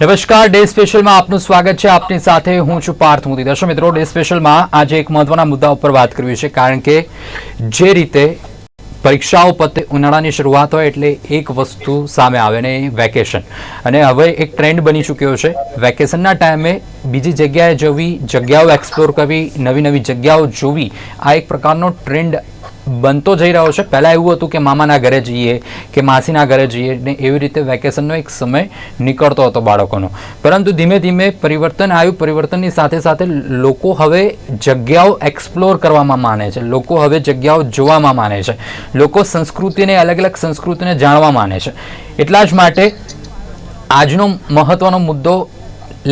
નમસ્કાર, ડે સ્પેશિયલમાં આપનું સ્વાગત છે. આપની સાથે હું છું પાર્થ મોદી. દર્શક મિત્રો, ડે સ્પેશિયલમાં આજે એક મહત્વના મુદ્દા ઉપર વાત કરવી છે, કારણ કે જે રીતે પરીક્ષાઓ પતે ઉનાળાની શરૂઆત હોય એટલે એક વસ્તુ સામે આવે ને વેકેશન. અને હવે એક ટ્રેન્ડ બની ચૂક્યો છે. વેકેશનના ટાઈમે બીજી જગ્યાએ જવી, જગ્યાઓ એક્સપ્લોર કરવી નવી નવી જગ્યાઓ જોવી, આ એક પ્રકારનો ટ્રેન્ડ બનતો જઈ રહ્યો છે. પહેલાં એવું હતું કે મામાના ઘરે જઈએ, કે માસીના ઘરે જઈએ ને એવી રીતે વેકેશનનો એક સમય નીકળતો હતો બાળકોનો. પરંતુ ધીમે ધીમે પરિવર્તન આવ્યું. પરિવર્તનની સાથે સાથે લોકો હવે જગ્યાઓ એક્સપ્લોર કરવામાં માને છે. લોકો હવે જગ્યાઓ જોવામાં માને છે. લોકો સંસ્કૃતિને, અલગ અલગ સંસ્કૃતિને જાણવા માને છે. એટલા જ માટે આજનો મહત્વનો મુદ્દો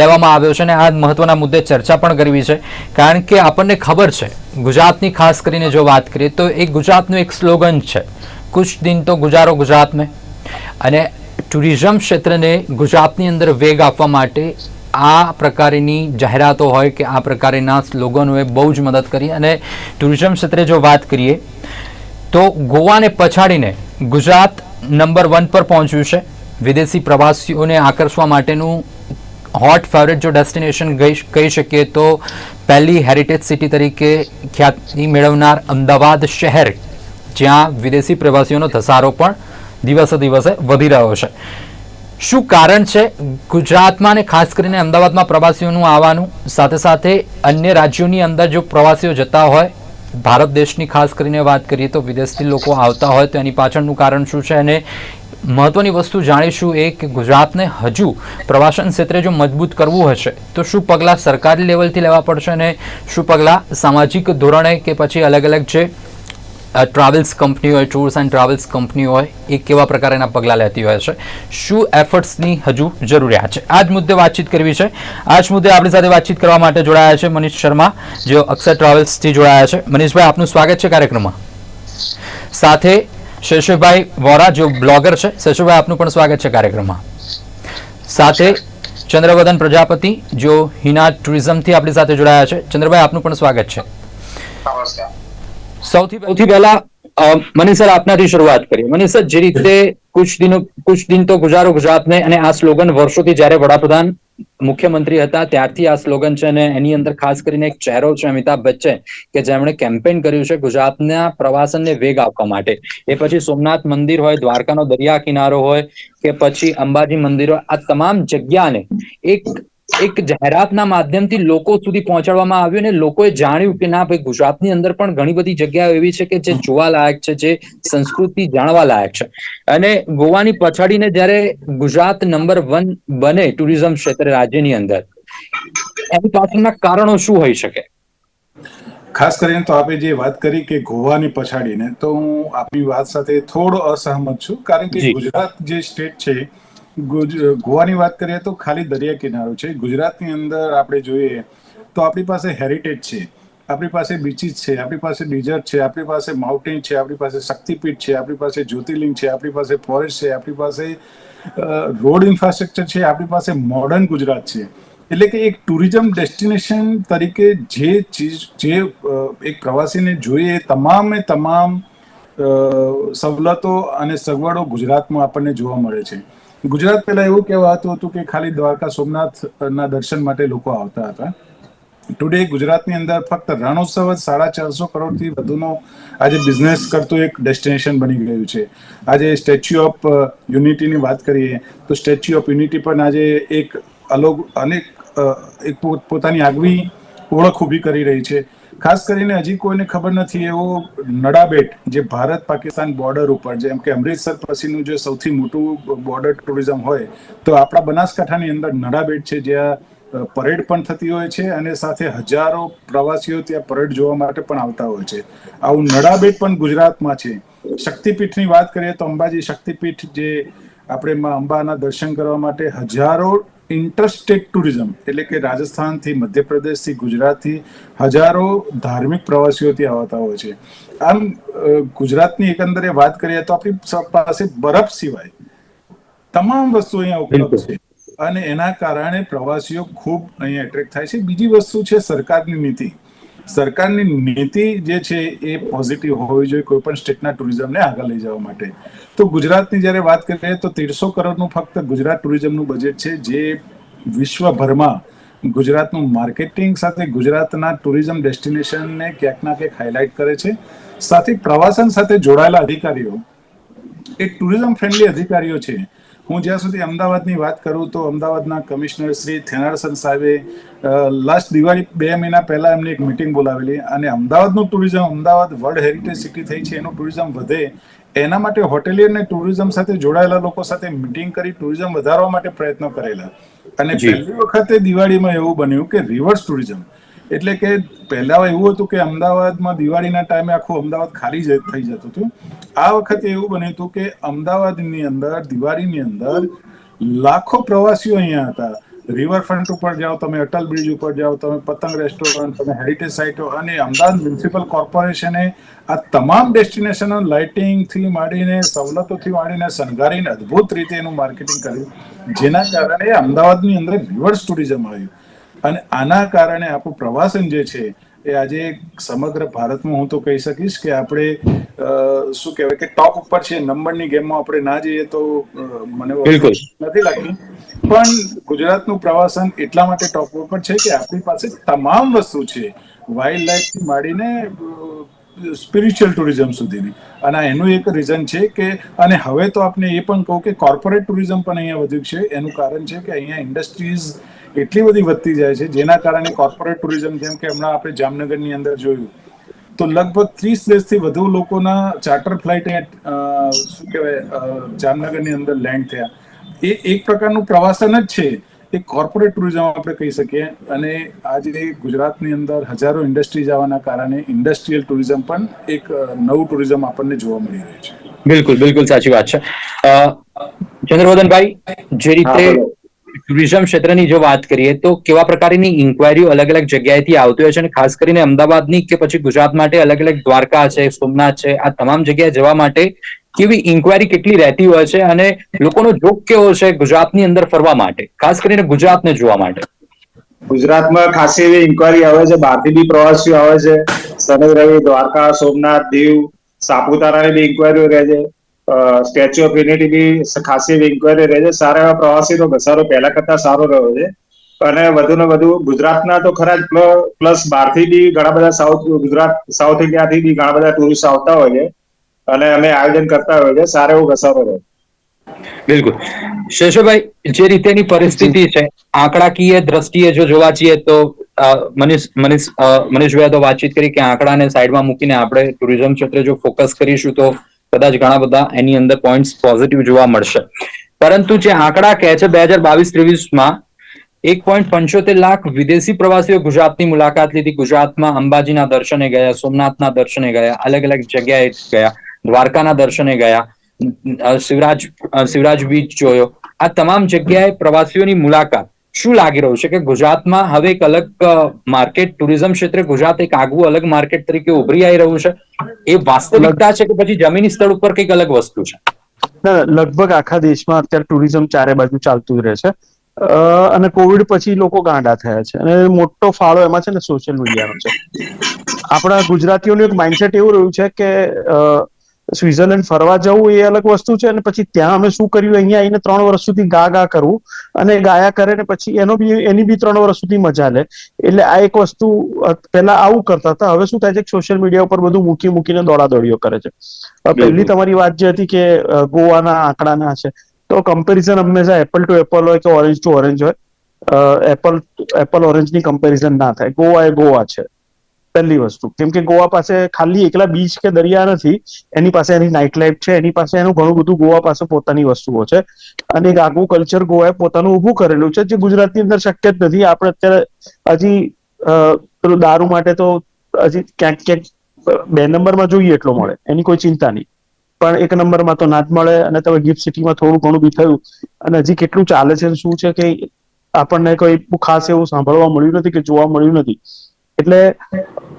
લેવામાં આવ્યો છે અને આ મહત્વના મુદ્દે ચર્ચા પણ કરવી છે. કારણ કે આપણને ખબર છે, ગુજરાતની ખાસ કરીને જો વાત કરીએ તો એ ગુજરાતનું એક સ્લોગન છે, કુછ દિન તો ગુજારો ગુજરાત મેં અને ટુરિઝમ ક્ષેત્રને ગુજરાતની અંદર વેગ આપવા માટે આ પ્રકારની જાહેરાતો હોય કે આ પ્રકારના સ્લોગનોએ બહુ જ મદદ કરી. અને ટુરિઝમ ક્ષેત્રે જો વાત કરીએ, તો ગોવાને પછાડીને ગુજરાત નંબર વન પર પહોંચ્યું છે. વિદેશી પ્રવાસીઓને આકર્ષવા માટેનું હોટ ફેવરેટ જો ડેસ્ટિનેશન કહી શકીએ તો પહેલી હેરિટેજ સિટી તરીકે ખ્યાતિ મેળવનાર અમદાવાદ શહેર, જ્યાં વિદેશી પ્રવાસીઓનો ધસારો પણ દિવસે દિવસે વધી રહ્યો છે. શું કારણ છે? ગુજરાતમાં અને ખાસ કરીને અમદાવાદમાં પ્રવાસીઓનું આવવાનું, સાથે સાથે અન્ય રાજ્યોની અંદર જો પ્રવાસીઓ જતા હોય, ભારત દેશની ખાસ કરીને વાત કરીએ તો વિદેશથી લોકો આવતા હોય તો એની પાછળનું કારણ શું છે? અને મહત્વની વસ્તુ જાણીશું એ કે ગુજરાતને હજુ પ્રવાસન ક્ષેત્રે જો મજબૂત કરવું હશે, તો શું પગલાં સરકારી લેવલથી લેવા પડશે અને શું પગલાં સામાજિક ધોરણે કે પછી અલગ અલગ જે ટ્રાવેલ્સ કંપની હોય, ટૂર્સ એન્ડ ટ્રાવેલ્સ કંપની હોય, એ કેવા પ્રકારના પગલાં લેતી હોય છે? શું એફર્ટ્સની હજુ જરૂરિયાત છે? આ જ મુદ્દે વાતચીત કરવી છે. આ જ મુદ્દે આપણી સાથે વાતચીત કરવા માટે જોડાયા છે મનીષ શર્મા, જેઓ અક્ષર ટ્રાવેલ્સથી જોડાયા છે. મનીષભાઈ, આપનું સ્વાગત છે કાર્યક્રમમાં. સાથે શેષભાઈ વોરા જો બ્લોગર છે શેષુભાઈ આપનું પણ સ્વાગત છે કાર્યક્રમમાં. સાથે ચંદ્રવદન પ્રજાપતિ જો હિના ટુરિઝમથી આપણી સાથે જોડાયા છે. ચંદ્રભાઈ આપનું પણ સ્વાગત છે. સૌથી સૌથી પહેલા મની સર આપનાથી શરૂઆત કરીએ. મની સર જે રીતે કુછ દિનો કુછ દિન તો ગુજારો ગુજરાત ને અને આ સ્લોગન વર્ષોથી જ્યારે વડાપ્રધાન મુખ્યમંત્રી હતા. ત્યારથી આ સ્લોગન છે અને એની અંદર ખાસ કરીને એક ચહેરો છે અમિતાભ બચ્ચન, કે જેમણે કેમ્પેન કર્યું છે ગુજરાતના પ્રવાસનને વેગ આપવા માટે. એ પછી સોમનાથ મંદિર હોય, દ્વારકાનો દરિયા કિનારો હોય, કે પછી અંબાજી મંદિર હોય આ તમામ જગ્યાને એક એક જાહેરાતના માધ્યમથી લોકો સુધી પહોંચાડવામાં આવ્યું અને લોકોએ જાણ્યું કે ના ભાઈ ગુજરાતની અંદર પણ ઘણી બધી જગ્યાઓ એવી છે કે જે જોવા લાયક છે જે સંસ્કૃતિ જાણવા લાયક છે. અને ગોવાની પછાડીને જ્યારે ગુજરાત નંબર વન બને ટુરિઝમ ક્ષેત્રે રાજ્યની અંદર એની પાછળના કારણો શું હોઈ શકે? ખાસ કરીને તો આપણે જે વાત કરી કે ગોવાની પછાડીને તો હું આપની વાત સાથે થોડો અસહમત છું કારણ કે ગુજરાત જે સ્ટેટ છે ગોવાની વાત કરીએ તો ખાલી દરિયા કિનારો છે. ગુજરાતની અંદર આપણે જોઈએ તો આપણી પાસે હેરિટેજ છે. આપણી પાસે બીચીસ છે, આપણી પાસે ડિઝર્ટ છે, આપણી પાસે માઉન્ટેન છે, આપણી પાસે શક્તિપીઠ છે, આપણી પાસે જ્યોતિર્લિંગ છે, આપણી પાસે ફોરેસ્ટ છે, આપણી પાસે રોડ ઇન્ફ્રાસ્ટ્રક્ચર છે, આપણી પાસે મોડર્ન ગુજરાત છે. એટલે કે એક ટુરિઝમ ડેસ્ટિનેશન તરીકે જે ચીજ, જે એક પ્રવાસીને જોઈએ તમામે તમામ સવલતો અને સગવડો ગુજરાતમાં આપણને જોવા મળે છે. ગુજરાત પહેલા એવું કહેવાતું હતું કે ખાલી દ્વારકા સોમનાથના દર્શન માટે લોકો આવતા હતા. ટુડે ગુજરાતની અંદર ફક્ત રણોત્સવ જ સાડા ચારસો કરોડથી વધુનો આજે બિઝનેસ કરતું એક ડેસ્ટિનેશન બની ગયું છે. આજે સ્ટેચ્યુ ઓફ યુનિટીની વાત કરીએ તો સ્ટેચ્યુ ઓફ યુનિટી પણ આજે એક અલગ, અનેક એક પોતાની આગવી ઓળખ ઊભી કરી રહી છે. ખાસ કરીને હજી કોઈને ખબર નથી, એવો નડાબેટ જે ભારત પાકિસ્તાન બોર્ડર ઉપર, જેમ કે અમૃતસર પછીનું જે સૌથી મોટું બોર્ડર ટુરિઝમ હોય, તો આપણા બનાસકાંઠાની અંદર નડાબેટ છે, જ્યાં પરેડ પણ થતી હોય છે અને સાથે હજારો પ્રવાસીઓ ત્યાં પરેડ જોવા માટે પણ આવતા હોય છે. આવું નડાબેટ પણ ગુજરાતમાં છે. શક્તિપીઠની વાત કરીએ તો અંબાજી શક્તિપીઠ જે આપણે માં અંબાના દર્શન કરવા માટે હજારો ઇન્ટરસ્ટેટ ટુરિઝમ એટલે કે રાજસ્થાનથી મધ્યપ્રદેશથી ગુજરાતથી હજારો ધાર્મિક પ્રવાસીઓ ત્યાં આવતા હોય છે. આમ ગુજરાતની એકંદરે વાત કરીએ તો આપણી પાસે બરફ સિવાય તમામ વસ્તુ અહીંયા ઉપલબ્ધ છે. અને એના કારણે પ્રવાસીઓ ખૂબ અહીંયા એટ્રેક્ટ થાય છે. બીજી વસ્તુ છે સરકારની નીતિ. સરકારની નીતિ જે છે એ પોઝિટિવ હોવી જોઈએ, કોઈ પણ સ્ટેટના ટુરિઝમને આગળ લઈ જવા માટે. તો ગુજરાતની જ્યારે વાત કરીએ તો તેરસો કરોડનું ફક્ત ગુજરાત ટુરિઝમનું બજેટ છે, જે વિશ્વભરમાં ગુજરાતનું માર્કેટિંગ સાથે ગુજરાતના ટુરિઝમ ડેસ્ટિનેશનને ક્યાંક ના ક્યાંક હાઇલાઇટ કરે છે. સાથે પ્રવાસન સાથે જોડાયેલા અધિકારીઓ, એ ટુરિઝમ ફ્રેન્ડલી અધિકારીઓ છે. હું જ્યાં સુધી અમદાવાદની વાત કરું તો અમદાવાદના કમિશનર શ્રી થેનારસન સાહેબે લાસ્ટ દિવાળી બે મહિના પહેલા એમને એક મિટિંગ બોલાવેલી અને અમદાવાદનું tourism Ahmedabad world heritage city થઈ છે એનું ટુરિઝમ વધે એના માટે હોટેલિયર અને ટુરિઝમ સાથે જોડાયેલા લોકો સાથે મિટિંગ કરી ટુરિઝમ વધારવા માટે પ્રયત્નો કરેલા. અને પહેલી વખતે દિવાળીમાં એવું બન્યું કે રિવર્સ ટુરિઝમ એટલે કે પહેલા એવું હતું કે અમદાવાદમાં દિવાળીના ટાઈમે આખું અમદાવાદ ખાલી થઈ જતું હતું. આ વખતે એવું બન્યું હતું કે અમદાવાદની અંદર, દિવાળીની અંદર લાખો પ્રવાસીઓ અહીંયા હતા. રિવરફ્રન્ટ ઉપર જાઓ તમે, અટલ બ્રિજ ઉપર જાઓ તમે, પતંગ રેસ્ટોરન્ટ, તમે હેરિટેજ સાઇટો અને અમદાવાદ મ્યુનિસિપલ કોર્પોરેશને આ તમામ ડેસ્ટિનેશનો લાઇટિંગથી માંડીને, સવલતોથી માંડીને, શણગારીને અદ્ભુત રીતે એનું માર્કેટિંગ કર્યું. જેના કારણે અમદાવાદની અંદર રિવર્સ ટુરિઝમ આવ્યું. અને આના કારણે આપણું પ્રવાસન જે છે એ આજે સમગ્ર ભારતમાં હું તો કહી શકીશ કે આપણે શું કહેવાય કે ટોપ ઉપર છે નંબરની ગેમમાં આપણે ના જઈએ તો મને નથી લાગતું. પણ ગુજરાતનું પ્રવાસન એટલા માટે ટોપ ઉપર છે કે આપણી પાસે તમામ વસ્તુ છે વાઇલ્ડ લાઈફથી માંડીને સ્પિરિચ્યુઅલ ટુરિઝમ સુધીની. અને એનું એક રીઝન છે કે અને હવે તો આપણે એ પણ કહું કે કોર્પોરેટ ટુરિઝમ પણ અહીંયા વધ્યું છે. એનું કારણ છે કે અહીંયા ઇન્ડસ્ટ્રીઝ એટલી બધી વધતી જાય છે જેના કારણે કોર્પોરેટ ટુરિઝમ જેમ કે હમણાં આપણે જામનગરની અંદર જોયું તો લગભગ ત્રીસ દેશથી વધુ લોકોના ચાર્ટર ફ્લાઇટ શું કહેવાય જામનગરની અંદર લેન્ડ થયા. એ એક પ્રકારનું પ્રવાસન જ છે એ કોર્પોરેટ ટુરિઝમ આપણે કહી શકીએ. અને આજે ગુજરાતની અંદર હજારો ઇન્ડસ્ટ્રી જવાના કારણે ઇન્ડસ્ટ્રીયલ ટુરિઝમ પણ એક નવું ટુરિઝમ આપણને જોવા મળી રહ્યું છે. બિલકુલ બિલકુલ સાચી વાત છે. ચંદ્રવદનભાઈ જે રીતે. ટુરિઝમ ક્ષેત્રની જો વાત કરીએ તો કેવા પ્રકારની ઇન્કવાયરીઓ અલગ અલગ જગ્યાએથી આવતી હોય છે અને ખાસ કરીને અમદાવાદની કે પછી ગુજરાત માટે અલગ અલગ દ્વારકા છે, સોમનાથ છે, આ તમામ જગ્યાએ જવા માટે કેવી ઇન્કવાયરી કેટલી રહેતી હોય છે અને લોકોનો જોગ કેવો છે ગુજરાતની અંદર ફરવા માટે? ખાસ કરીને ગુજરાતને જોવા માટે. ગુજરાતમાં ખાસી એવી ઇન્કવાયરી આવે છે. બહારથી બી પ્રવાસીઓ આવે છે. શનિ રવિ, દ્વારકા, સોમનાથ, દીવ, સાપુતારાની બી ઇન્કવાયરીઓ રહે છે. સ્ટેચ્યુ ઓફ યુનિટી બી ખાસી ઇન્કવાયરી રહે છે. સારા એવા પ્રવાસીનો ઘસારો પહેલા કરતા સારો રહ્યો છે. અને વધુ ને વધુ ગુજરાતના તો ખરા જ પ્લસ બહારથી બી ઘણા બધા સાઉથ ગુજરાત સાઉથ ઇન્ડિયાથી બી ઘણા બધા ટુરિસ્ટ આવતા હોય છે. અને અમે આયોજન કરતા હોય છે. સારો એવો ઘસારો રહે. બિલકુલ. શેષભાઈ, જે રીતેની પરિસ્થિતિ છે, આંકડાકીય દ્રષ્ટિએ જો જોવા જઈએ તો મનીષ મનીષ મનીષભાઈ તો વાતચીત કરી કે આંકડાને સાઈડમાં મૂકીને આપણે ટુરિઝમ ક્ષેત્રે જો ફોકસ કરીશું તો કદાચ ઘણા બધા એની અંદર પોઈન્ટ્સ પોઝિટિવ જોવા મળશે. પરંતુ જે આંકડા કહે છે બે હજાર બાવીસ ત્રેવીસમાં, એક પોઈન્ટ પંચોતેર લાખ વિદેશી પ્રવાસીઓ ગુજરાતની મુલાકાત લીધી. ગુજરાતમાં અંબાજીના દર્શને ગયા, સોમનાથના દર્શને ગયા, અલગ અલગ જગ્યાએ ગયા, દ્વારકાના દર્શને ગયા શિવરાજ શિવરાજ બીચ જોયો. આ તમામ જગ્યાએ પ્રવાસીઓની મુલાકાત શું લાગી રહ્યું છે કે ગુજરાતમાં હવે એક અલગ માર્કેટ ટુરિઝમ ક્ષેત્રે ગુજરાત એક આગવું અલગ માર્કેટ તરીકે ઉભરી આવી રહ્યું છે? એ વાસ્તવિકતા છે કે પછી જમીની સ્થળ ઉપર કંઈક અલગ વસ્તુ છે? ના લગભગ આખા દેશમાં અત્યારે ટુરિઝમ ચારે બાજુ ચાલતું જ રહે છે. અને કોવિડ પછી લોકો ગાંડા થયા છે. અને મોટો ફાળો એમાં છે ને સોશિયલ મીડિયાનો છે. આપણા ગુજરાતીઓનું એક માઇન્ડસેટ એવું રહ્યું છે કે અ, સ્વિટ્ઝરલેન્ડ ફરવા જવું એ અલગ વસ્તુ છે અને પછી ત્યાં અમે શું કર્યું અહીંયા આવીને ત્રણ વર્ષ સુધી ગા ગા કરવું અને ગાયા કરે ને પછી એનો બી એની બી ત્રણ વર્ષ સુધી મજા લે. એટલે આ એક વસ્તુ પહેલા આવું કરતા હતા. હવે શું થાય છે કે સોશિયલ મીડિયા ઉપર બધું મૂકી મૂકીને દોડાદોડીઓ કરે છે. પહેલી તમારી વાત જે હતી કે ગોવાના આંકડાના છે તો કમ્પેરિઝન હંમેશા એપલ ટુ એપલ હોય કે ઓરેન્જ ટુ ઓરેન્જ હોય. એપલ એપલ ઓરેન્જની કમ્પેરિઝન ના થાય. ગોવા એ ગોવા છે. પહેલી વસ્તુ. કેમ કે ગોવા પાસે ખાલી એકલા બીચ કે દરિયા નથી, એની પાસે એની નાઇટ લાઈફ છે, એની પાસે એનું ઘણું બધું ગોવા પાસે પોતાની વસ્તુઓ છે. અને એક આગવું કલ્ચર ગોવાએ પોતાનું ઊભું કરેલું છે, જે ગુજરાતની અંદર શક્ય જ નથી. આપણે અત્યારે હજી પેલું દારૂ માટે તો હજી ક્યાંક ક્યાંક બે નંબરમાં જોઈએ એટલો મળે. એની કોઈ ચિંતા નહીં. પણ એક નંબરમાં તો ના જ મળે અને તમે ગિફ્ટ સિટીમાં થોડું ઘણું બી થયું. અને હજી કેટલું ચાલે છે શું છે કે આપણને કોઈ ખાસ એવું સાંભળવા મળ્યું નથી કે જોવા મળ્યું નથી. એટલે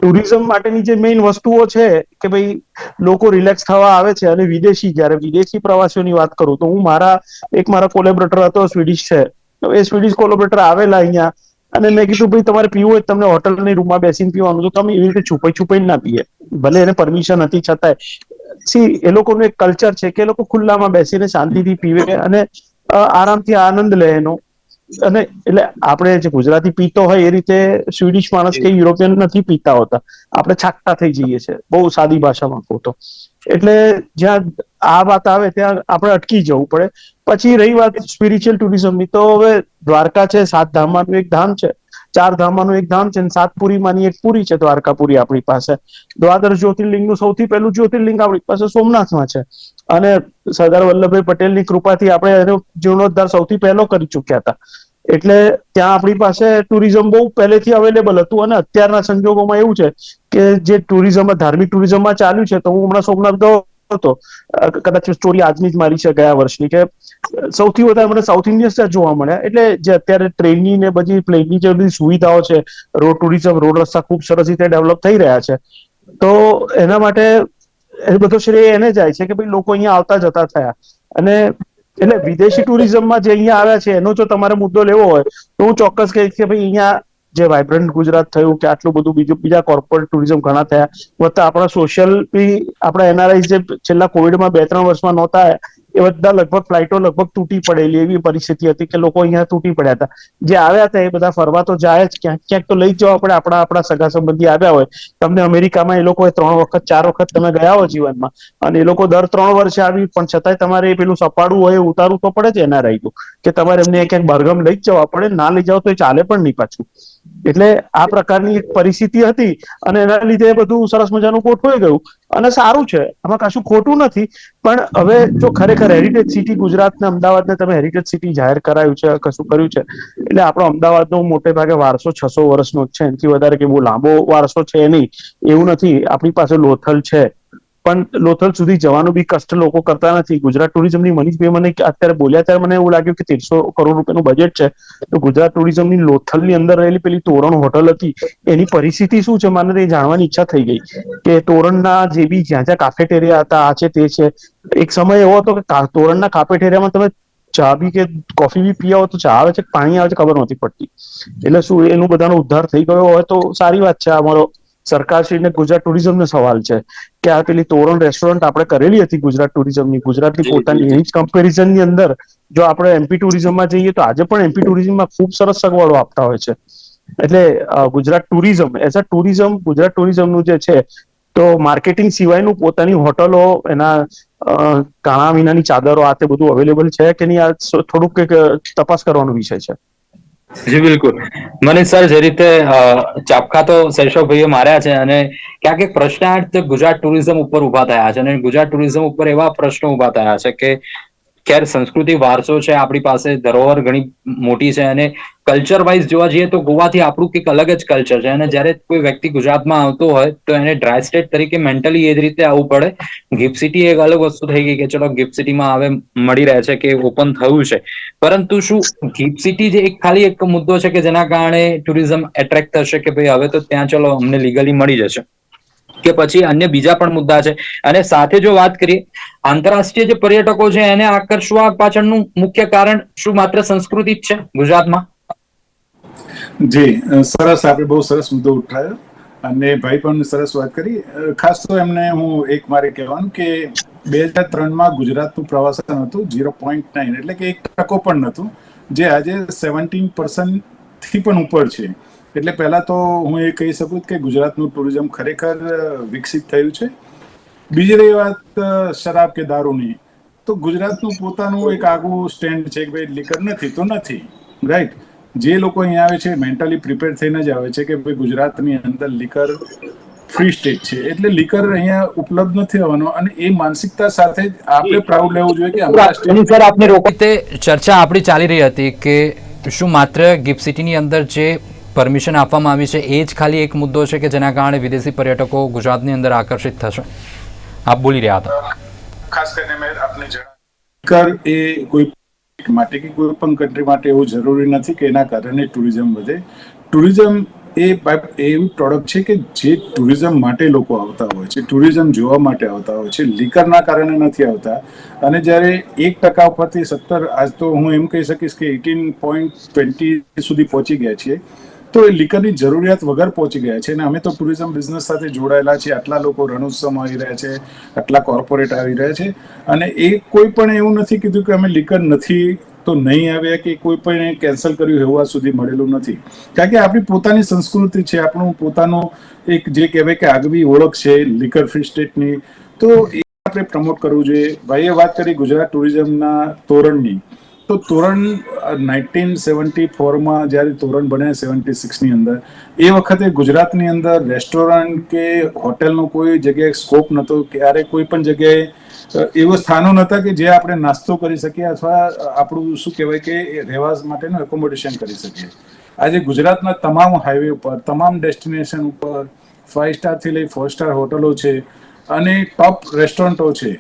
ટુરિઝમ માટેની જે મેઇન વસ્તુઓ છે કે ભાઈ લોકો રિલેક્સ થવા આવે છે અને વિદેશી, જ્યારે વિદેશી પ્રવાસીઓની વાત કરું તો હું મારા, એક મારા કોલેબરેટર હતો, સ્વીડિશ છે. તો એ સ્વીડિશ કોલેબરેટર આવેલા અહીંયા અને મેં કીધું, ભાઈ તમારે પીવું હોય તમને હોટલની રૂમમાં બેસીને પીવાનું તો તમે એવી રીતે છુપાઈ છુપાઈને ના પીએ. ભલે એને પરમિશન હતી છતાંય. સી એ લોકોનું એક કલ્ચર છે કે એ લોકો ખુલ્લામાં બેસીને શાંતિથી પીવે અને આરામથી આનંદ લે એનો. અને એટલે આપણે જે ગુજરાતી પીતો હોય એ રીતે સ્વીડિશ માણસ કે યુરોપિયન નથી પીતા હોતા. આપણે છાકતા થઈ જઈએ છીએ. બહુ સાદી ભાષામાં કહું તો. એટલે જ્યાં આ વાત આવે ત્યાં આપણે અટકી જવું પડે. પછી રહી વાત સ્પિરિચ્યુઅલ ટુરિઝમની તો હવે દ્વારકા છે સાત ધામમાંનું એક ધામ છે. ચાર ધામમાંનું એક ધામ છે અને સાત પુરીમાંની એક પુરી છે દ્વારકાપુરી આપણી પાસે. દ્વાદશ જ્યોતિર્લિંગનું સૌથી પહેલું જ્યોતિર્લિંગ આપણી પાસે સોમનાથમાં છે. અને સરદાર વલ્લભભાઈ પટેલની કૃપાથી આપણે એનો જીર્ણોદ્ધાર સૌથી પહેલો કરી ચૂક્યા હતા. એટલે ત્યાં આપણી પાસે ટુરિઝમ બહુ પહેલેથી અવેલેબલ હતું અને અત્યારના સંજોગોમાં એવું છે કે જે ટુરિઝમ, ધાર્મિક ટુરિઝમમાં ચાલ્યું છે, તો હું હમણાં સોમનાથ ગયો હતો. કદાચ સ્ટોરી આજની જ મારી છે ગયા વર્ષની કે સૌથી વધારે મને સાઉથ ઇન્ડિયન્સ જોવા મળ્યા. એટલે જે અત્યારે ટ્રેનની ને બધી પ્લેનની જે બધી સુવિધાઓ છે રોડ ટુરિઝમ રોડ રસ્તા ખૂબ સરસ રીતે ડેવલપ થઈ રહ્યા છે. તો એના માટે એ બધો શ્રેય એને જાય છે કે ભાઈ લોકો અહીંયા આવતા જતા થયા. અને એટલે વિદેશી ટુરિઝમમાં જે અહીંયા આવ્યા છે, એનો જો તમારે મુદ્દો લેવો હોય, તો હું ચોક્કસ કહીશ કે ભાઈ અહીંયા જે વાઇબ્રન્ટ ગુજરાત થયું કે આટલું બધું બીજું, બીજા કોર્પોરેટ ટુરિઝમ ઘણા થયા. વત્તા આપણા સોશિયલ બી, આપણા એનઆરઆઈ જે છેલ્લા કોવિડમાં બે, ત્રણ વર્ષમાં નહોતા એ બધા લગભગ ફ્લાઇટો લગભગ તૂટી પડેલી એવી પરિસ્થિતિ હતી કે લોકો અહીંયા તૂટી પડ્યા હતા. જે આવ્યા હતા એ બધા ફરવા તો જાય જ, ક્યાંક ક્યાંક તો લઈ જવા પડે આપણા આપણા સગા સંબંધી આવ્યા હોય. તમને અમેરિકામાં એ લોકોએ ત્રણ વખત, ચાર વખત તમે ગયા હો જીવનમાં. અને એ લોકો દર ત્રણ વર્ષે આવી, પણ છતાંય તમારે એ પેલું સપાડું હોય ઉતારવું તો પડે જ એના નું. કે તમારે એમને ક્યાંક બરગમ લઈ જવા પડે, ના લઈ જાવ તો એ ચાલે પણ નહીં પાછું. એટલે આ પ્રકારની એક પરિસ્થિતિ હતી અને એના લીધે બધું સરસ મજાનું ગોઠવાઈ ગયું. અને સારું છે. આમાં કશું ખોટું નથી. પણ હવે જો ખરેખર હેરિટેજ સિટી ગુજરાત ને અમદાવાદને તમે હેરિટેજ સિટી જાહેર કરાયું છે, કશું કર્યું છે, એટલે આપણો અમદાવાદનો મોટે ભાગે વારસો છસો વર્ષનો જ છે. એનાથી વધારે કે બહુ લાંબો વારસો છે નહીં. એવું નથી. આપણી પાસે લોથલ છે. પણ લોથલ સુધી જવાનું બી કષ્ટ લોકો કરતા નથી. ગુજરાત ટુરિઝમની મનીષભાઈ મને અત્યારે બોલ્યા ત્યારે મને એવું લાગ્યું કે તેરસો કરોડ રૂપિયાનું બજેટ છે. તો ગુજરાત ટુરિઝમની લોથલની અંદર રહેલી પેલી તોરણ હોટલ હતી. એની પરિસ્થિતિ શું છે? મને એ જાણવાની ઈચ્છા થઈ ગઈ કે તોરણના જે બી જ્યાં જ્યાં કાફેટેરિયા હતા, આ છે તે છે. એક સમય એવો હતો કે તોરણના કાફેટેરિયામાં તમે ચા બી કે કોફી બી પી આવો તો ચા આવે છે પાણી આવે છે ખબર નથી પડતી. એટલે શું એનું બધાનો ઉદ્ધાર થઈ ગયો હોય તો સારી વાત છે. અમારો સરકારશ્રીને ગુજરાત ટુરિઝમનો સવાલ છે. કે આ પેલી તોરણ રેસ્ટોરન્ટ આપણે કરેલી હતી ગુજરાત ટુરિઝમની? ગુજરાતની પોતાની એની જ કમ્પેરિઝનની અંદર જો આપણે એમપી ટુરિઝમમાં જઈએ તો આજે પણ એમપી ટુરિઝમમાં ખૂબ સરસ સગવડો આપતા હોય છે. એટલે Gujarat tourism as a tourism Gujarat ટુરિઝમનું જે છે તો માર્કેટિંગ સિવાયનું પોતાની હોટલો એના કાણા વિનાની ચાદરો આ તે બધું અવેલેબલ છે કે નહીં? આ થોડુંક એક તપાસ કરવાનો વિષય છે. જી, બિલકુલ. મનીષ સર, જે રીતે ચાપખા તો શૈશવભાઈએ માર્યા છે અને ક્યાંક એક પ્રશ્નાર્થ ગુજરાત ટુરિઝમ ઉપર ઊભા થયા છે અને ગુજરાત ટુરિઝમ ઉપર એવા પ્રશ્નો ઊભા થયા છે કે ખેર સંસ્કૃતિ વારસો છે, આપણી પાસે ધરોહર ઘણી મોટી છે અને કલ્ચર વાઇઝ જોવા જઈએ તો ગોવાથી આપણું કંઈક અલગ જ કલ્ચર છે અને જ્યારે કોઈ વ્યક્તિ ગુજરાતમાં આવતો હોય તો એને ડ્રાય સ્ટેટ તરીકે મેન્ટલી એ જ રીતે આવવું પડે. ગિફ્ટ સિટી એક અલગ વસ્તુ થઈ ગઈ કે ચલો ગિફ્ટ સિટીમાં હવે મળી રહે છે કે ઓપન થયું છે. પરંતુ શું ગિફ્ટ સિટી જે એક ખાલી એક મુદ્દો છે કે જેના કારણે ટુરિઝમ એટ્રેક્ટ થશે કે ભાઈ હવે તો ત્યાં ચલો અમને લીગલી મળી જશે. કે પછી અન્ય બીજા પણ મુદ્દા છે. અને સાથે જો વાત કરીએ, આંતરરાષ્ટ્રીય જે પર્યટકો છે એને આકર્ષવા પાછળનું મુખ્ય કારણ શું માત્ર સંસ્કૃતિ જ છે ગુજરાતમાં? જી સરસ આપણે બહુ સરસ મુદ્દો ઉઠાવ્યો અને ભાઈ પણ સરસ વાત કરી. ખાસ તો એમને હું એક મારે કહેવાનું કે બે હજાર ત્રણમાં ગુજરાતનું પ્રવાસન હતું ઝીરો પોઈન્ટ નાઇન, એટલે કે એક ટકો પણ નહોતું. જે આજે સેવન્ટીનથી પણ ઉપર છે. એટલે પહેલા તો હું એ કહી શકું કે ગુજરાતનું ટુરિઝમ ખરેખર વિકસિત થયું છે. બીજી રહી વાત શરાબ કે દારૂની. તો ગુજરાતનું પોતાનું એક આગવું સ્ટેન્ડ છે કે ભાઈ લીકર નથી તો નથી રાઈટ જે લોકો અહીંયા આવે છે મેન્ટલી પ્રિપેર થઈને જ આવે છે કે ભાઈ ગુજરાતની અંદર લીકર ફ્રી સ્ટેટ છે. એટલે લીકર અહીંયા ઉપલબ્ધ નથી હોવાનો અને એ માનસિકતા સાથે જ આપણે પ્રાઉડ લેવું જોઈએ કે અમારા સર આપને રીતે ચર્ચા આપણી ચાલી રહી હતી કે શું માત્ર ગિફ્ટ સિટીની અંદર જે પરમિશન આપવામાં આવી છે. એ જ ખાલી એક મુદ્દો છે કે જેના કારણે વિદેશી પર્યટકો ગુજરાતની અંદર આકર્ષિત થશે. આપ બોલી રહ્યા હતા. ખાસ કરીને મેં આપને જણાવ્યું. એ કોઈ માટે કે કોઈ પણ કન્ટ્રી માટે એવું જરૂરી નથી કે એના કારણે ટુરિઝમ વધે. ટુરિઝમ એ એવું પ્રોડક્ટ છે કે જે ટુરિઝમ માટે લોકો આવતા હોય છે, ટુરિઝમ જોવા માટે આવતા હોય છે, લીકરના કારણે નથી આવતા. અને જ્યારે એક ટકા ઉપરથી સત્તર, આજ તો હું એમ કહી શકીશ કે એટીન પોઈન્ટ ટ્વેન્ટી સુધી પહોંચી ગયા છીએ. તો એ લીકરની જરૂરિયાત વગર પહોંચી ગયા છે. અને અમે તો ટુરિઝમ બિઝનેસ સાથે જોડાયેલા છીએ. આટલા લોકો રણોત્સવ આવી રહ્યા છે. આટલા કોર્પોરેટ આવી રહ્યા છે. અને એ કોઈ પણ એવું નથી કીધું કે અમે લીકર નથી તો નહીં આવ્યા કે કોઈ પણ કેન્સલ કર્યું એવું આ સુધી મળેલું નથી. કારણ કે આપણી પોતાની સંસ્કૃતિ છે. આપણું પોતાનો એક જે કહેવાય કે આગવી ઓળખ છે લીકર ફ્રી સ્ટેટની તો એ આપણે પ્રમોટ કરવું જોઈએ. ભાઈએ વાત કરી ગુજરાત ટુરિઝમના તોરણની. તો તોરણ નાઇન્ટીન સેવન્ટી ફોરમાં જ્યારે તોરણ બને સેવન્ટી સિક્સની અંદર એ વખતે ગુજરાતની અંદર રેસ્ટોરન્ટ કે હોટેલનો કોઈ જગ્યાએ સ્કોપ નહોતો ક્યારે કોઈ પણ જગ્યાએ અ, સ્થાનો નહોતા કે જે આપણે નાસ્તો કરી શકીએ અથવા આપણું શું કહેવાય કે રહેવા માટેનું એકોમોડેશન કરી શકીએ. આજે ગુજરાતના તમામ હાઈવે ઉપર તમામ ડેસ્ટિનેશન ઉપર ફાઇવ સ્ટારથી લઈ ફોર સ્ટાર હોટલો છે અને ટોપ રેસ્ટોરન્ટો છે.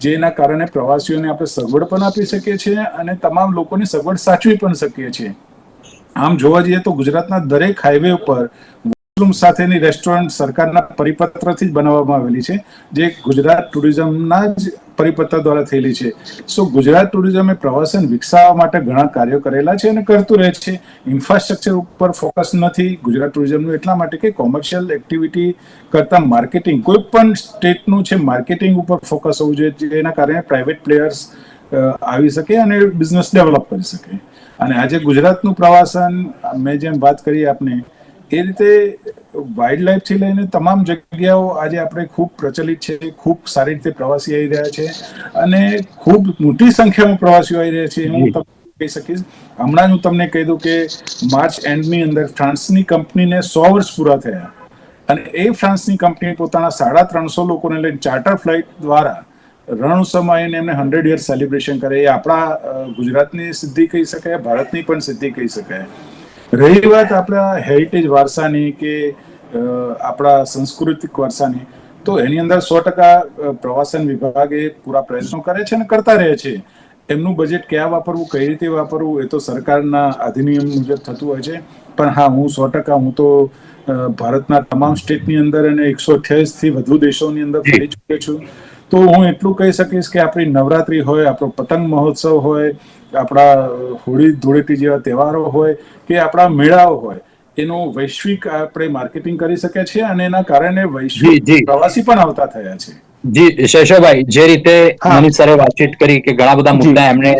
જેના કારણે પ્રવાસીઓને આપણે સગવડ પણ આપી શકીએ છીએ અને તમામ લોકોની સગવડ સાચવી પણ શકીએ છીએ. આમ જોવા જઈએ તો ગુજરાતના દરેક હાઈવે ઉપર વોશરૂમ સાથેની રેસ્ટોરન્ટ સરકારના પરિપત્રથી જ બનાવવામાં આવેલી છે, જે ગુજરાત ટુરિઝમના જ પરિપત્ર દ્વારા થયેલી છે. સો ગુજરાત ટુરિઝમે પ્રવાસન વિકસાવવા માટે ઘણા કાર્યો કરેલા છે અને કરતું રહે છે. ઇન્ફ્રાસ્ટ્રક્ચર ઉપર ફોકસ નથી. ગુજરાત ટુરિઝમનું એટલા માટે કે કોમર્શિયલ એક્ટિવિટી કરતા માર્કેટિંગ કોઈ પણ સ્ટેટનું છે માર્કેટિંગ ઉપર ફોકસ હોવું જોઈએ જેના કારણે પ્રાઇવેટ પ્લેયર્સ આવી શકે અને બિઝનેસ ડેવલપ કરી શકે. અને આજે ગુજરાતનું પ્રવાસન, મેં જેમ વાત કરી આપને એ રીતે વાઇલ્ડ લાઈફથી લઈને તમામ જગ્યાઓ આજે આપણે ખૂબ પ્રચલિત છે ખૂબ સારી રીતે પ્રવાસી આવી રહ્યા છે અને ખૂબ મોટી સંખ્યામાં પ્રવાસીઓ આવી રહ્યા છે. હું તમને કહી શકીશ. હમણાં જ હું તમને કહી દઉં કે માર્ચ એન્ડની અંદર ફ્રાન્સની કંપનીને સો વર્ષ પૂરા થયા અને એ ફ્રાન્સની કંપની પોતાના સાડા ત્રણસો લોકોને લઈને ચાર્ટર ફ્લાઇટ દ્વારા રણ આવીને એમને હંડ્રેડ યર સેલિબ્રેશન કરે એ આપણા ગુજરાતની સિદ્ધિ કહી શકાય ભારતની પણ સિદ્ધિ કહી શકાય. રહી વાત આપણા હેરિટેજ વારસાની કે આપણા સાંસ્કૃતિક વારસાની તો એની અંદર સો ટકા પ્રવાસન વિભાગે પૂરા પ્રયત્નો કરે છે અને કરતા રહે છે. એમનું બજેટ ક્યાં વાપરવું કઈ રીતે વાપરવું એ તો સરકારના અધિનિયમ મુજબ થતું હોય છે. પણ હા હું સો ટકા હું તો ભારતના તમામ સ્ટેટની અંદર અને એકસો થી વધુ દેશોની અંદર ફરી ચૂક્યો છું. તો હું એટલું કહી શકીશ કે આપણી નવરાત્રી હોય આપણો પતંગ મહોત્સવ હોય આપણા હોળી ધૂળેટી જેવા તહેવારો હોય કે આપણા મેળાઓ હોય એનું વૈશ્વિક આપણે માર્કેટિંગ કરી શકીએ છીએ અને એના કારણે વૈશ્વિક પ્રવાસી પણ આવતા થયા છે. જી શેષાભાઈ જે રીતે મનીષ સરે વાતચીત કરી કે ઘણા બધા મુદ્દા એમણે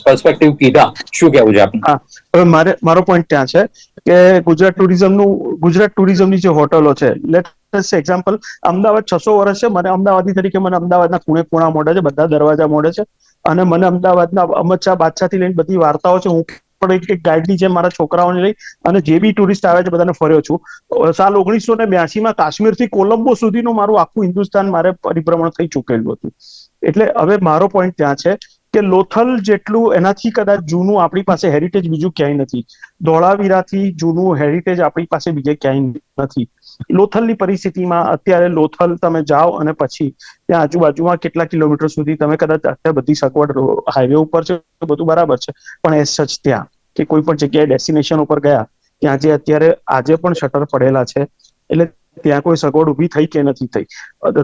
પર્સપેક્ટિવ કીધા શું કેવું છે આપનું? મારે મારો પોઈન્ટ ત્યાં છે કે ગુજરાત ટુરિઝમનું ગુજરાત ટુરિઝમની જે હોટલો છે લેટ એક્ઝામ્પલ અમદાવાદ છસો વર્ષ છે મને અમદાવાદી તરીકે મને અમદાવાદના ખૂણે ખૂણા મોડે છે બધા દરવાજા મોડે છે અને મને અમદાવાદના અમત શાહ બાદશાહથી લઈને બધી વાર્તાઓ છે હું પણ એક એક ગાઈડની જેમ મારા છોકરાઓને લઈ અને જે બી ટુરિસ્ટ આવે છે, બધાને ફર્યો છું. સાલ ઓગણીસો ને બ્યાસીમાં કાશ્મીરથી કોલંબો સુધીનું મારું આખું હિન્દુસ્તાન મારે પરિભ્રમણ થઈ ચૂકેલું હતું. એટલે હવે મારો પોઈન્ટ ત્યાં છે કે લોથલ જેટલું એનાથી કદાચ જૂનું આપણી પાસે હેરિટેજ બીજું ક્યાંય નથી. ધોળાવીરાથી જૂનું હેરિટેજ આપણી પાસે બીજે ક્યાંય નથી. લોથલની પરિસ્થિતિમાં અત્યારે લોથલ તમે જાઓ અને પછી ત્યાં આજુબાજુમાં કેટલા કિલોમીટર સુધી તમે કદાચ અત્યારે બધી સગવડ હાઈવે ઉપર છે બધું બરાબર છે. પણ એસ સચ ત્યાં કે કોઈ પણ જગ્યાએ ડેસ્ટિનેશન ઉપર ગયા, ત્યાં જે અત્યારે આજે પણ શટર પડેલા છે, એટલે ત્યાં કોઈ સગવડ ઊભી થઈ કે નથી થઈ?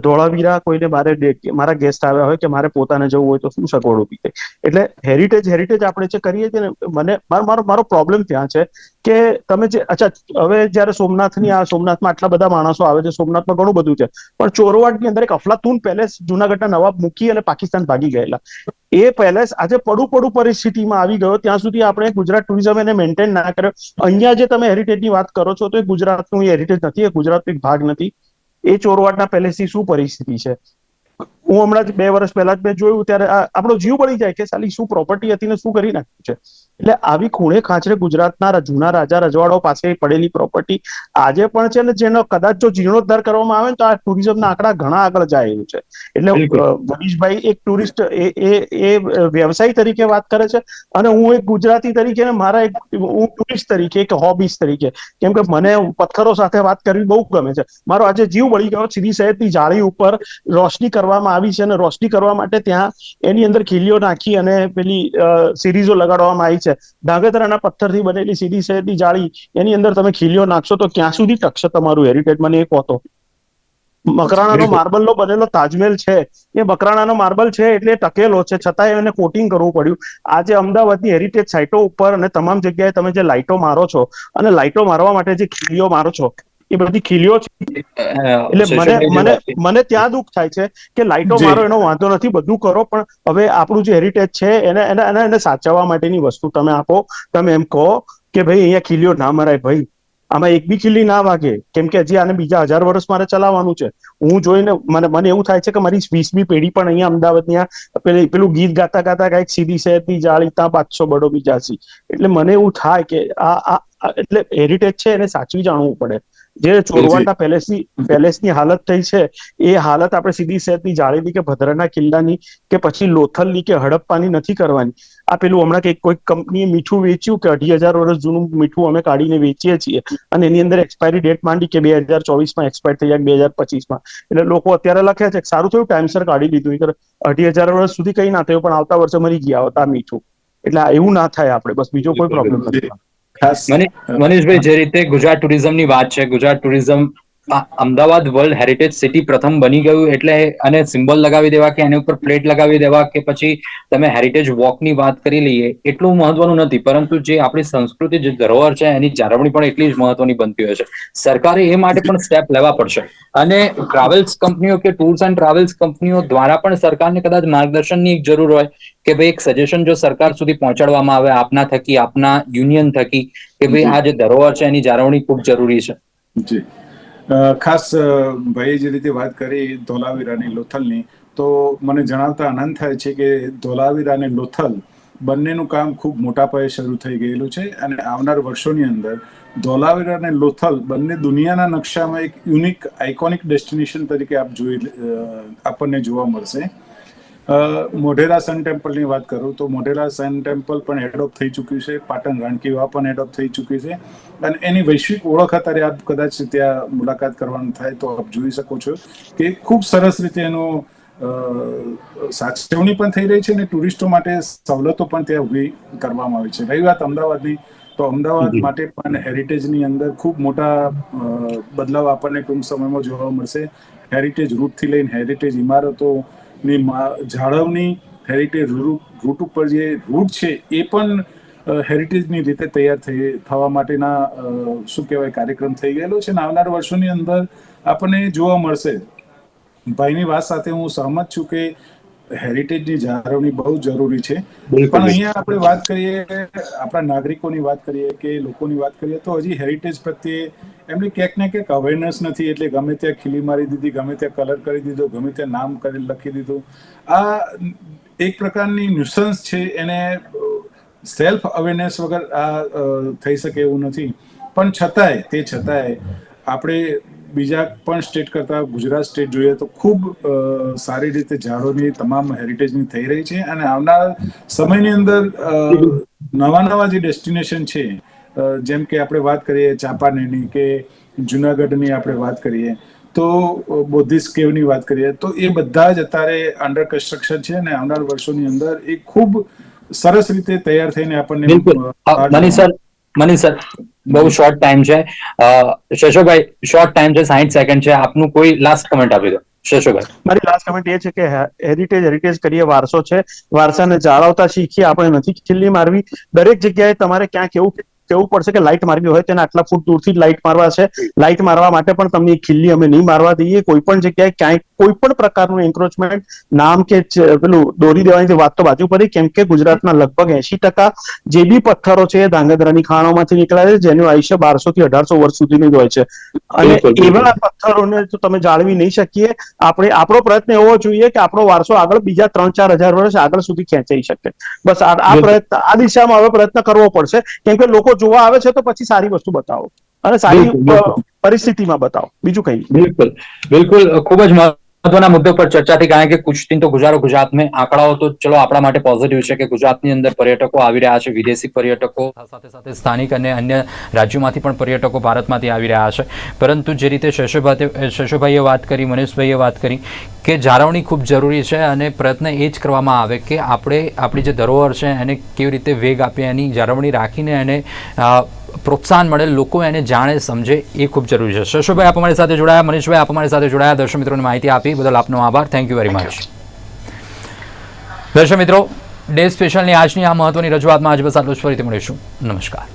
ધોળાવીરા કોઈને મારે મારા ગેસ્ટ આવ્યા હોય કે મારે પોતાને જવું હોય તો શું સગવડ ઊભી થઈ? એટલે હેરિટેજ હેરિટેજ આપણે જે કરીએ છીએ ને, મને, મારો મારો મારો પ્રોબ્લેમ ત્યાં છે કે તમે જે, અચ્છા, હવે જ્યારે સોમનાથની આ, સોમનાથમાં આટલા બધા માણસો આવે છે, સોમનાથમાં ઘણું બધું છે, પણ ચોરવાડની અંદર એક અફલાતુન પેલેસ જુનાગઢના નવાબ મૂકી અને પાકિસ્તાન ભાગી ગયેલા. એ પેલેસ આજે પડું પડું પરિસ્થિતિમાં આવી ગયો. ત્યાં સુધી આપણે ગુજરાત ટુરિઝમ એને મેન્ટેન ના કર્યો. અહીંયા જે તમે હેરિટેજની વાત કરો છો તો એ ગુજરાતનું હેરિટેજ નથી, એ ગુજરાતનો એક ભાગ નથી. એ ચોરવાડના પેલેસની શું પરિસ્થિતિ છે? હું હમણાં જ બે વર્ષ પહેલા જ મેં જોયું ત્યારે આપણો જીવ બળી જાય કે સાલી શું પ્રોપર્ટી હતી ને શું કરી નાખ્યું છે. એટલે આવી ખૂણે ખાંચરે ગુજરાતના જૂના રાજા રજવાડો પાસે પડેલી પ્રોપર્ટી આજે પણ છે ને જેનો કદાચ જો જીર્ણોદ્ધાર કરવામાં આવે તો આ ટુરિઝમના આંકડા ઘણા આગળ જાય એવું છે. એટલે. મનીષભાઈ એક ટુરિસ્ટ એ એ વ્યવસાય તરીકે વાત કરે છે અને હું એક ગુજરાતી તરીકે ને મારા એક હું ટુરિસ્ટ તરીકે એક હોબીસ તરીકે કેમ કે મને પથ્થરો સાથે વાત કરવી બહુ ગમે છે. મારો આજે જીવ બળી ગયો સીધી સૈયદની જાળી ઉપર રોશની કરવામાં આવી આવી છે અને રોશની કરવા માટે ત્યાં એની અંદર ખીલીઓ નાખી અને પેલી સિરીઝો લગાડવામાં આવી છે. ધાંગધ્રાના પથ્થરથી બનેલી સીધી સહેતી જાળી એની અંદર તમે ખીલીઓ નાખશો તો ક્યાં સુધી ટકશે તમારું હેરિટેજ મને એ કહો મકરાણાનો. માર્બલનો બનેલો તાજમહેલ છે. એ મકરાણાનો માર્બલ છે એટલે ટકેલો છે. છતાંય એને કોટિંગ કરવું પડ્યું. આજે અમદાવાદની હેરિટેજ સાઇટો ઉપર અને તમામ જગ્યાએ તમે જે લાઇટો મારો છો અને લાઇટો મારવા માટે જે ખીલીઓ મારો છો એ બધી ખીલીઓ છે. એટલે મને મને મને ત્યાં દુઃખ થાય છે કે લાઇટો મારો એનો વાંધો નથી બધું કરો પણ હવે આપણું જે હેરિટેજ છે એને એને એને એને સાચવવા માટેની વસ્તુ તમે આપો તમે એમ કહો કે ભાઈ અહીંયા ખીલીઓ ના મરાય ભાઈ. આમાં એક બી ખીલી ના વાગે. કેમ કે હજી આને બીજા હજાર વર્ષ મારે ચલાવવાનું છે. હું જોઈને મને મને એવું થાય છે કે મારી વીસમી પેઢી પણ અહીંયા અમદાવાદની આ પેલી પેલું ગીત ગાતા ગાતા કાંઈક સીધી શહેરની જાળી ત્યાં પાંચસો બડો બીજાસી એટલે મને એવું થાય કે આ એટલે હેરિટેજ છે એને સાચવી જાણવું પડે. જે ચોરવાડના પેલેસની પેલેસની હાલત થઈ છે એ હાલત આપણે સીધી શહેરની જાળીની કે ભદ્રના કિલ્લાની કે પછી લોથલની કે હડપ્પાની નથી કરવાની. આ પેલું હમણાં કે કોઈ કંપનીએ મીઠું વેચ્યું કે અઢી હજાર વર્ષ જૂનું મીઠું અમે કાઢીને વેચીએ છીએ અને એની અંદર એક્સપાયરી ડેટ માંડી કે બે હજાર ચોવીસમાં એક્સપાયર થઈ જાય બે હજાર પચીસમાં. એટલે લોકો અત્યારે લખે છે કે સારું થયું ટાઈમસર કાઢી લીધું. અઢી હજાર વર્ષ સુધી કઈ ના થયું પણ આવતા વર્ષે મરી ગયા હતા મીઠું. એટલે એવું ના થાય આપણે. બસ બીજો કોઈ પ્રોબ્લેમ નથી. ખાસ મને મનીષભાઈ જે રીતે ગુજરાત ટુરિઝમની વાત છે Gujarat tourism Ahmedabad world heritage city પ્રથમ બની ગયું એટલે અને સિમ્બોલ લગાવી દેવા કે એની ઉપર પ્લેટ લગાવી દેવા કે પછી તમે હેરિટેજ વોકની વાત કરી લઈએ, એટલું મહત્વનું નથી. પરંતુ જે આપણી સંસ્કૃતિ જે ધરોહર છે, એની જાળવણી પણ એટલી જ મહત્વની બનતી હોય છે. સરકારે એ માટે પણ સ્ટેપ લેવા પડશે. અને ટ્રાવેલ્સ કંપનીઓ કે ટૂર્સ એન્ડ ટ્રાવેલ્સ કંપનીઓ દ્વારા પણ સરકારને કદાચ માર્ગદર્શનની એક જરૂર હોય કે ભાઈ એક સજેશન જો સરકાર સુધી પહોંચાડવામાં આવે, આપના થકી, આપના યુનિયન થકી, કે ભાઈ આ જે ધરોહર છે, એની જાળવણી ખૂબ જરૂરી છે. જી. ખાસ ભાઈએ જે રીતે વાત કરી ધોલાવીરાની લોથલની, તો મને જણાવતા આનંદ થાય છે કે ધોલાવીરા અને લોથલ બંનેનું કામ ખૂબ મોટા પાયે શરૂ થઈ ગયેલું છે અને આવનાર વર્ષોની અંદર ધોલાવીરા અને લોથલ બંને દુનિયાના નકશામાં એક યુનિક આઇકોનિક ડેસ્ટિનેશન તરીકે આપ જોઈ આપણને જોવા મળશે. મોઢેરા સન ટેમ્પલની વાત કરું તો મોઢેરા સન ટેમ્પલ પણ એડોપ્ટ થઈ ચૂક્યું છે. પાટણ રાણકીવા પણ એડોપ્ટ થઈ ચૂક્યું છે. અને એની વૈશ્વિક ઓળખ અત્યારે આપ કદાચ ત્યાં મુલાકાત કરવાનું થાય તો આપ જોઈ શકો છો કે ખૂબ સરસ રીતે એનું સાચવણી પણ થઈ રહી છે અને ટુરિસ્ટો માટે સવલતો પણ ત્યાં ઊભી કરવામાં આવી છે. રહી વાત અમદાવાદની તો અમદાવાદ માટે પણ હેરિટેજની અંદર ખૂબ મોટા બદલાવ આપણને ટૂંક સમયમાં જોવા મળશે. હેરિટેજ રૂટથી લઈને હેરિટેજ ઇમારતોની મા- જાળવણી હેરિટેજ રૂટ રૂટ ઉપર જે રૂટ છે, એ પણ હેરિટેજની રીતે તૈયાર થઈ, થવા માટેના શું કહેવાય, કાર્યક્રમ થઈ ગયેલો છે અને આવનાર વર્ષોની અંદર આપણને જોવા મળશે. ભાઈની વાત સાથે હું સહમત છું કે હેરિટેજની જાળવણી બહુ જરૂરી છે. પણ અહીંયા આપણે વાત કરીએ આપણા નાગરિકોની વાત કરીએ કે લોકોની વાત કરીએ તો હજી હેરિટેજ પ્રત્યે એમની ક્યાંક ને ક્યાંક અવેરનેસ નથી. એટલે ગમે ત્યાં ખીલી મારી દીધી ગમે ત્યાં કલર કરી દીધો ગમે ત્યાં નામ કરી લખી દીધું. આ એક પ્રકારની ન્યુસન્સ છે એને સેલ્ફ અવેરનેસ વગર આ થઈ શકે એવું નથી. પણ છતાંય તે છતાંય આપણે બીજા પણ સ્ટેટ કરતાં ગુજરાત સ્ટેટ જોઈએ તો ખૂબ સારી રીતે જાળવણી તમામ હેરિટેજની થઈ રહી છે અને આવનાર સમયની અંદર નવા નવા જે ડેસ્ટિનેશન છે જેમ કે આપણે વાત કરીએ ચાંપાનેરની કે જુનાગઢની આપણે વાત કરીએ તો બૌદ્ધિસ્ટ કેવની વાત કરીએ તો એ બધા જ અત્યારે અંડર કન્સ્ટ્રક્શન છે અને આવનાર વર્ષોની અંદર એ ખૂબ સરસ રીતે તૈયાર થઈને આપણને મનીષ સર મની સર બહુ શોર્ટ ટાઈમ છે. શશોભાઈ શોર્ટ ટાઈમ છે સાહીઠ સેકન્ડ છે. આપનું કોઈ લાસ્ટ કમેન્ટ આપી દો શશોભાઈ મારી લાસ્ટ કમેન્ટ એ છે કે હેરિટેજ હેરિટેજ કરીએ વારસો છે. વારસાને જાળવતા શીખીએ આપણે નથી ખીલ્લી મારવી. દરેક જગ્યાએ તમારે ક્યાંક કેવું કેવું પડશે કે લાઇટ મારવી હોય તેને આટલા ફૂટ દૂરથી જ લાઇટ મારવા છે. લાઇટ મારવા માટે પણ તમને ખીલ્લી અમે નહીં મારવા દઈએ. કોઈ પણ જગ્યાએ ક્યાંય કોઈ પણ પ્રકારનું એન્ક્રોચમેન્ટ નામ કે પેલું દોરી દેવાની વાત તો બાજુ પડી કેમ કે ગુજરાતના લગભગ એસી ટકા જે બી પથ્થરો છે એ ધાંગધ્રાની ખાણોમાંથી નીકળ્યા છે જેનું આયુષ્ય બારસો થી અઢારસો વર્ષ સુધીનું જ હોય છે. અને. એવા પથ્થરોને તો તમે જાળવી નહીં શકીએ. આપણે આપણો પ્રયત્ન એવો જોઈએ કે આપણો વારસો આગળ બીજા ત્રણ ચાર હજાર વર્ષ આગળ સુધી ખેંચાઈ શકે. બસ આ આ પ્રયત્ન આ દિશામાં હવે પ્રયત્ન કરવો પડશે. કેમ કે લોકો જોવા આવે છે તો પછી સારી વસ્તુ બતાવો. અને સારી પરિસ્થિતિમાં બતાવો. બીજું કઈ બિલકુલ બિલકુલ. ખૂબ જ મહત્વના મુદ્દે પર ચર્ચા થઈ કારણ કે કુછ દિન તો ગુજારો ગુજરાત में આંકડાઓ તો ચલો આપણા માટે પોઝિટિવ છે કે ગુજરાતની અંદર પર્યટકો આવી રહ્યા છે વિદેશી પર્યટકો. સાથે સાથે સ્થાનિક અને અન્ય રાજ્યોમાંથી પણ પર્યટકો ભારતમાંથી આવી રહ્યા છે. પરંતુ જે રીતે શશોભાઈ શશોભાઈએ વાત કરી મનીષભાઈએ વાત કરી કે જાળવણી ખૂબ જરૂરી છે અને પ્રયત્ન એ જ કરવામાં આવે કે આપણે આપણી જે ધરોહર છે એને કેવી રીતે વેગ આપીએ એની જાળવણી રાખીને એને પ્રોત્સાહન મળે લોકો એને જાણે સમજે એ ખૂબ જરૂરી છે. શશોભાઈ આપ અમારી સાથે જોડાયા મનીષભાઈ આપ અમારી સાથે જોડાયા. દર્શક મિત્રોને માહિતી આપી બદલ આપનો આભાર. થેન્ક યુ વેરી મચ દર્શક મિત્રો ડે સ્પેશિયલની આજની આ મહત્વની રજૂઆતમાં આજ બસ આટલું જ. ફરીથી મળીશું. નમસ્કાર.